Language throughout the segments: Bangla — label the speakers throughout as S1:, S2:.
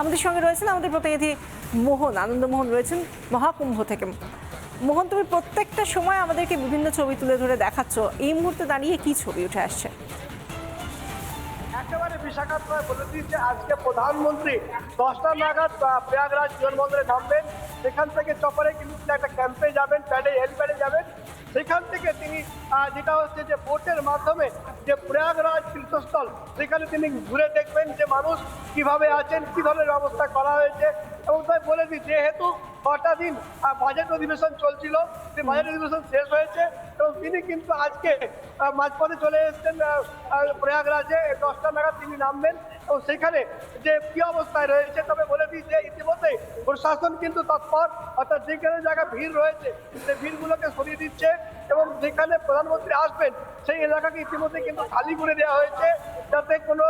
S1: আমাদের সঙ্গে রয়েছেন আমাদের প্রতিনিধি মোহন, আনন্দমোহন রয়েছেন মহাকুম্ভ থেকে। মোহন, তুমি প্রত্যেকটা সময় আমাদেরকে বিভিন্ন ছবি তুলে ধরে দেখাচ্ছ। এই মুহূর্তে দাঁড়িয়ে কি ছবি উঠে আসছে?
S2: একেবারে বিশাখাপত্তনায় বলে দিয়েছে আজকে প্রধানমন্ত্রী। দশটা নাগাদ প্রয়াগরাজ বিমানবন্দরে নামবেন। সেখান থেকে চপারে কিন্তু একটা ক্যাম্পে যাবেন, প্যাডে হেলিপ্যাডে যাবেন। সেখান থেকে তিনি যেটা হচ্ছে যে বোটের মাধ্যমে যে প্রয়াগরাজ তীর্থস্থল, সেখানে তিনি ঘুরে দেখবেন যে মানুষ কীভাবে আছেন কী ধরনের ব্যবস্থা করা হয়েছে। এবং তাই বলে দিই, যেহেতু কটা দিন বাজেট অধিবেশন চলছিল, সেই বাজেট অধিবেশন শেষ হয়েছে, এবং তিনি কিন্তু আজকে মাঝপথে চলে এসেছেন প্রয়াগরাজে, দশটা নাগাদ তিনি নামবেন। এবং সেখানে যে কি অবস্থায় রয়েছে তবে বলে দিই যে ইতিমধ্যে প্রশাসন কিন্তু তৎপর, অর্থাৎ যেখানে জায়গা ভিড় রয়েছে, সেই ভিড়গুলোকে সরিয়ে দিচ্ছে এবং যেখানে প্রধানমন্ত্রী আসবেন, সেই এলাকাকে ইতিমধ্যে কিন্তু খালি করে দেওয়া হয়েছে। যাতে কোনো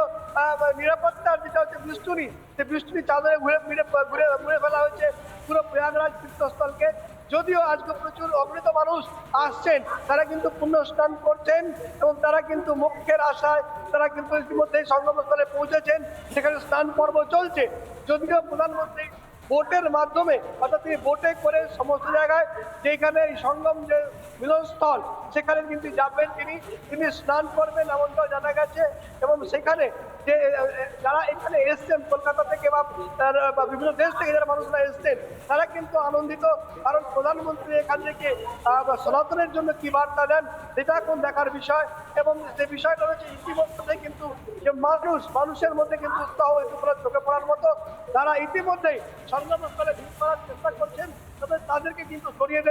S2: নিরাপত্তার যেটা হচ্ছে বৃষ্টি সেই বৃষ্টি চাদরে ঘুরে, ফিরে, ঘুরে ঘুরে ফেলা হয়েছে পুরো প্রয়াগরাজ তীর্থস্থলকে। যদিও আজকে প্রচুর অমৃত মানুষ আসছেন, তারা কিন্তু পুণ্য স্নান করছেন এবং তারা কিন্তু মুখ্যের আশায়, তারা কিন্তু ইতিমধ্যে সঙ্গমস্থলে পৌঁছেছেন। সেখানে স্নান পর্ব চলছে। যদিও প্রধানমন্ত্রী বোটের মাধ্যমে, অর্থাৎ তিনি বোটে করে সমস্ত জায়গায় যেখানে এই সঙ্গম যে মিলনস্থল, সেখানে কিন্তু যাবেন তিনি। তিনি স্নান করবেন এমনটাও জানা গেছে। এবং সেখানে যে যারা এখানে এসছেন, কলকাতা থেকে বা বিভিন্ন দেশ থেকে যারা মানুষরা এসছেন, তারা কিন্তু আনন্দিত। কারণ প্রধানমন্ত্রী এখান থেকে সনাতনের জন্য কি বার্তা দেন, সেটা এখন দেখার বিষয়। এবং যে বিষয়টা হচ্ছে ইতিমধ্যে কিন্তু যে মানুষ, মানুষের মধ্যে কিন্তু উৎসাহ ইতিমধ্যে চোখে পড়ার মতো তারা ইতিমধ্যেই সংগ্রামস্থলে ভিড় করার চেষ্টা করছেন, তবে তাদেরকে কিন্তু সরিয়ে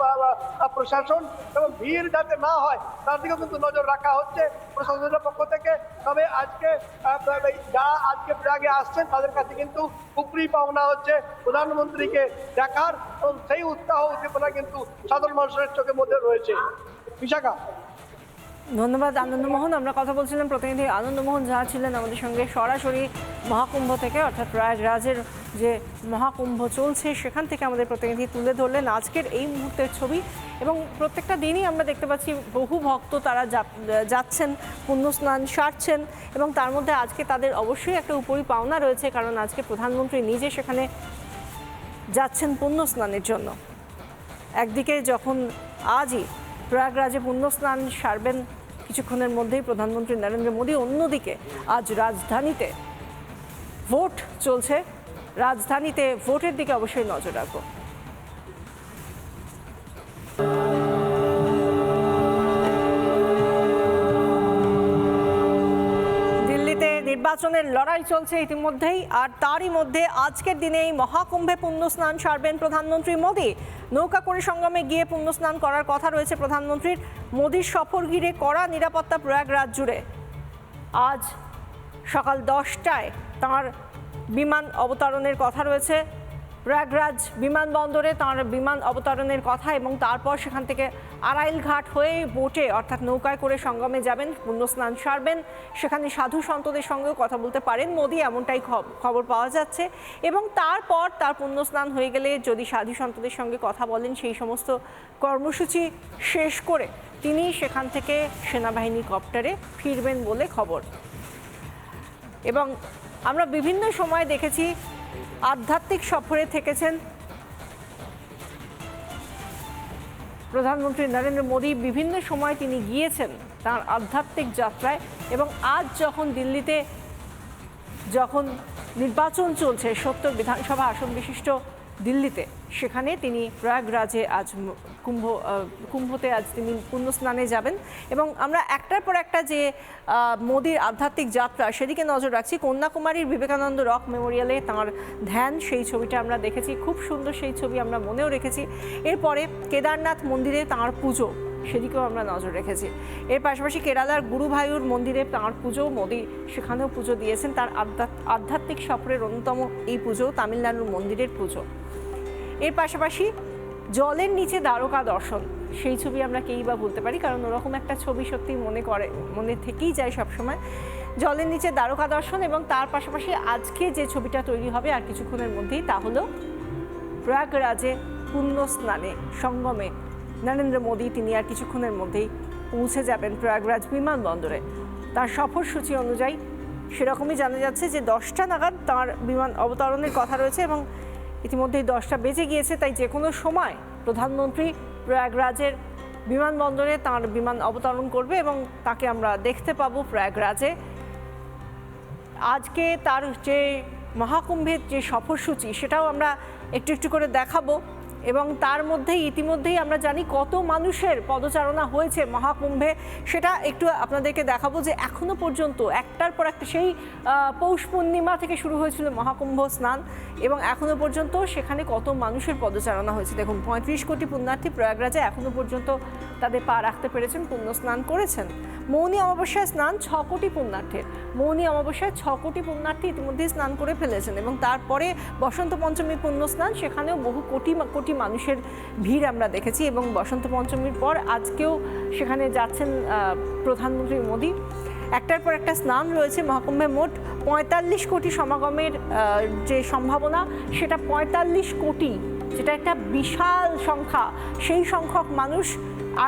S2: বা প্রশাসন এবং ভিড় যাতে না হয়, তার দিকেও কিন্তু নজর রাখা হচ্ছে প্রশাসনের পক্ষ থেকে। তবে আজকে যারা আজকে প্রাগে আসছেন, তাদের কাছে কিন্তু উপরি পাওনা হচ্ছে প্রধানমন্ত্রীকে দেখার এবং সেই উৎসাহ উদ্দীপনা কিন্তু সাধারণ মানুষের চোখের মধ্যে রয়েছে। বিশাখা।
S1: ধন্যবাদ, আনন্দমোহন। আমরা কথা বলছিলাম প্রতিনিধি আনন্দমোহন যাহা ছিলেন আমাদের সঙ্গে সরাসরি মহাকুম্ভ থেকে, অর্থাৎ প্রয়াগরাজের যে মহাকুম্ভ চলছে, সেখান থেকে আমাদের প্রতিনিধি তুলে ধরলেন আজকের এই মুহূর্তের ছবি। এবং প্রত্যেকটা দিনই আমরা দেখতে পাচ্ছি বহু ভক্ত তারা যাচ্ছেন, পুণ্যস্নান সারছেন, এবং তার মধ্যে আজকে তাদের অবশ্যই একটা উপরি পাওনা রয়েছে, কারণ আজকে প্রধানমন্ত্রী নিজে সেখানে যাচ্ছেন পুণ্যস্নানের জন্য। একদিকে যখন আজই প্রয়াগরাজে পুণ্যস্নান সারবেন কিছুক্ষণের মধ্যেই প্রধানমন্ত্রী নরেন্দ্র মোদী অন্যদিকে আজ রাজধানীতে ভোট চলছে। রাজধানীতে ভোটের দিকে অবশ্যই নজর রাখব। নির্বাচনের লড়াই চলছে ইতিমধ্যেই, আর তারই মধ্যে আজকের দিনে এই মহাকুম্ভে পুণ্যস্নান সারবেন প্রধানমন্ত্রী মোদী। নৌকা করে সঙ্গমে গিয়ে পুণ্যস্নান করার কথা রয়েছে প্রধানমন্ত্রীর। মোদীর সফর ঘিরে কড়া নিরাপত্তা প্রয়াগরাজ জুড়ে। আজ সকাল দশটায় তাঁর বিমান অবতরণের কথা রয়েছে। প্রয়াগরাজ বিমানবন্দরে তাঁর বিমান অবতরণের কথা এবং তারপর সেখান থেকে আড়াইল ঘাট হয়ে বোটে অর্থাৎ নৌকায় করে সঙ্গমে যাবেন, পুণ্যস্নান সারবেন। সেখানে সাধু সন্তদের সঙ্গেও কথা বলতে পারেন। মোদী, এমনটাই খব- খবর পাওয়া যাচ্ছে। এবং তারপর তার পুণ্যস্নান হয়ে গেলে যদি সাধু সন্তদের সঙ্গে কথা বলেন, সেই সমস্ত কর্মসূচি শেষ করে তিনি সেখান থেকে সেনাবাহিনী কপ্টারে ফিরবেন বলে খবর। এবং আমরা বিভিন্ন সময় দেখেছি আধ্যাত্মিক সফরে থেকেছেন প্রধানমন্ত্রী নরেন্দ্র মোদী। বিভিন্ন সময় তিনি গিয়েছেন তার আধ্যাত্মিক যাত্রায় এবং আজ যখন দিল্লিতে যখন নির্বাচন চলছে, সত্তর বিধানসভা আসন বিশিষ্ট দিল্লিতে। সেখানে তিনি প্রয়াগরাজে আজ কুম্ভ কুম্ভতে আজ তিনি পুণ্যস্নানে যাবেন। এবং আমরা একটার পর একটা যে মোদির আধ্যাত্মিক যাত্রা, সেদিকে নজর রাখছি। কন্যাকুমারীর বিবেকানন্দ রক মেমোরিয়ালে তাঁর ধ্যান, সেই ছবিটা আমরা দেখেছি। খুব সুন্দর সেই ছবি আমরা মনেও রেখেছি। এরপরে কেদারনাথ মন্দিরে তাঁর পুজো। সেদিকেও আমরা নজর রেখেছি। এর পাশাপাশি কেরালার গুরুভায়ুর মন্দিরে তাঁর পুজো, মোদী সেখানেও পুজো দিয়েছেন। তার আধ্যাত্মিক সফরের অন্যতম এই পুজো তামিলনাড়ুর মন্দিরের পুজো। এর পাশাপাশি জলের নিচে দ্বারকা দর্শন, সেই ছবি আমরা কেই বা বলতে পারি, কারণ ওরকম একটা ছবি সত্যি মনে করে, মনে থেকেই যায় সবসময়। জলের নিচে দ্বারকা দর্শন এবং তার পাশাপাশি আজকে যে ছবিটা তৈরি হবে আর কিছুক্ষণের মধ্যেই তা হলো প্রয়াগরাজে পুণ্য স্নানে সঙ্গমে নরেন্দ্র মোদী, তিনি আর কিছুক্ষণের মধ্যেই পৌঁছে যাবেন প্রয়াগরাজ বিমানবন্দরে। তার সফরসূচি অনুযায়ী সেরকমই জানা যাচ্ছে যে দশটা নাগাদ তার বিমান অবতরণের কথা রয়েছে এবং ইতিমধ্যেই দশটা বেজে গিয়েছে, তাই যে কোনো সময় প্রধানমন্ত্রী প্রয়াগরাজের বিমানবন্দরে তার বিমান অবতরণ করবে এবং তাকে আমরা দেখতে পাবো প্রয়াগরাজে। আজকে তার যে মহাকুম্ভের যে সফরসূচি, সেটাও আমরা একটু একটু করে দেখাবো। এবং তার মধ্যেই, ইতিমধ্যেই আমরা জানি কত মানুষের পদচারণা হয়েছে মহাকুম্ভে। সেটা একটু আপনাদেরকে দেখাবো যে এখনও পর্যন্ত একটার পর একটা সেই পৌষ পূর্ণিমা থেকে শুরু হয়েছিল মহাকুম্ভ স্নান এবং এখনও পর্যন্ত সেখানে কত মানুষের পদচারণা হয়েছে। দেখুন, পঁয়ত্রিশ কোটি পুণ্যার্থী প্রয়াগরাজে এখনও পর্যন্ত তাদের পা রাখতে পেরেছেন পুণ্য স্নান করেছেন। মৌনী অমাবস্যায় স্নান ছ কোটি পুণ্যার্থীর। মৌনী অমাবস্যায় ছ কোটি পুণ্যার্থী ইতিমধ্যেই স্নান করে ফেলেছেন এবং তারপরে বসন্ত পঞ্চমী পুণ্য স্নান সেখানেও বহু কোটি কোটি মানুষের ভিড় আমরা দেখেছি এবং বসন্ত পঞ্চমীর পর আজকেও সেখানে যাচ্ছেন প্রধানমন্ত্রী মোদী। একটার পর একটা স্নান রয়েছে মহাকুম্ভে মোট পঁয়তাল্লিশ কোটি সমাগমের যে সম্ভাবনা, সেটা পঁয়তাল্লিশ কোটি, যেটা একটা বিশাল সংখ্যা। সেই সংখ্যক মানুষ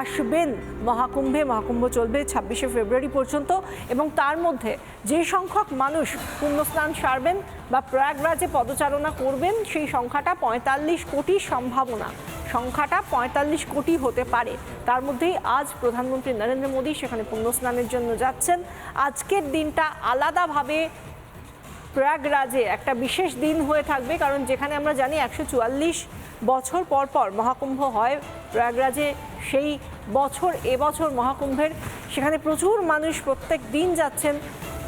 S1: আসবেন। মহাকুম্ভে, মহাকুম্ভ চলবে ছাব্বিশে ফেব্রুয়ারি পর্যন্ত এবং তার মধ্যে যে সংখ্যক মানুষ পুণ্যস্নান সারবেন বা প্রয়াগরাজে পদচারণা করবেন, সেই সংখ্যাটা পঁয়তাল্লিশ কোটি সম্ভাবনা। সংখ্যাটা পঁয়তাল্লিশ কোটি হতে পারে। তার মধ্যেই আজ প্রধানমন্ত্রী নরেন্দ্র মোদী সেখানে পুণ্যস্নানের জন্য যাচ্ছেন। আজকের দিনটা আলাদাভাবে প্রয়াগরাজে একটা বিশেষ দিন হয়ে থাকবে, কারণ যেখানে আমরা জানি একশো চুয়াল্লিশ বছর পর পর মহাকুম্ভ হয়। প্রয়াগরাজে সেই বছর এবছর মহাকুম্ভের সেখানে প্রচুর মানুষ প্রত্যেক দিন যাচ্ছেন।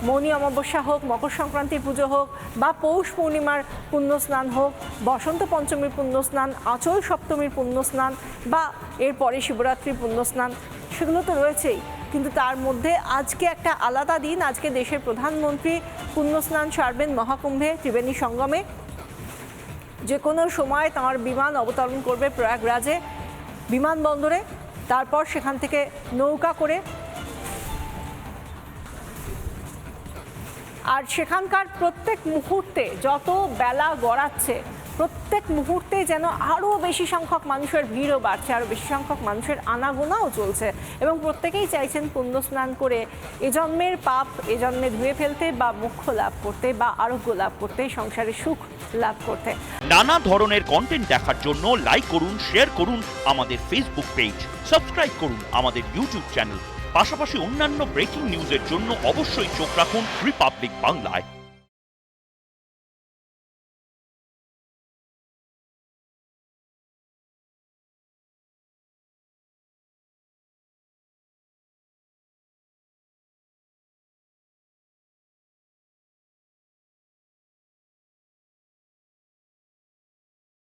S1: মৌনী অমাবস্যা হোক, মকর সংক্রান্তির পুজো হোক, বা পৌষ পূর্ণিমার পুণ্যস্নান হোক, বসন্ত পঞ্চমীর পুণ্যস্নান, আচল সপ্তমীর পুণ্যস্নান, বা এরপরে শিবরাত্রির পুণ্যস্নান, সেগুলো তো রয়েছেই। কিন্তু তার মধ্যে আজকে একটা আলাদা দিন। আজকে দেশের প্রধানমন্ত্রী পুণ্যস্নান সারবেন মহাকুম্ভে ত্রিবেণী সঙ্গমে। যে কোনো সময় তাঁর বিমান অবতরণ করবে প্রয়াগরাজে, বিমানবন্দরে, তারপর সেখান থেকে নৌকা করে। আর সেখানকার প্রত্যেক মুহূর্তে যত বেলা গড়াচ্ছে প্রত্যেক মুহূর্তে যেন আরও বেশি সংখ্যক মানুষের ভিড়ও বাড়ছে আরও বেশি সংখ্যক মানুষের আনাগোনাও চলছে। এবং প্রত্যেকেই চাইছেন পুণ্য স্নান করে এ জন্মের পাপ, এ জন্মে ধুয়ে ফেলতে বা মোক্ষ লাভ করতে বা আরোগ্য লাভ করতে, সংসারে সুখ লাভ করতে।
S3: নানা ধরনের কন্টেন্ট দেখার জন্য লাইক করুন শেয়ার করুন আমাদের ফেসবুক পেজ সাবস্ক্রাইব করুন আমাদের ইউটিউব চ্যানেল পাশাপাশি অন্যান্য ব্রেকিং নিউজের জন্য অবশ্যই চোখ রাখুন রিপাবলিক বাংলায়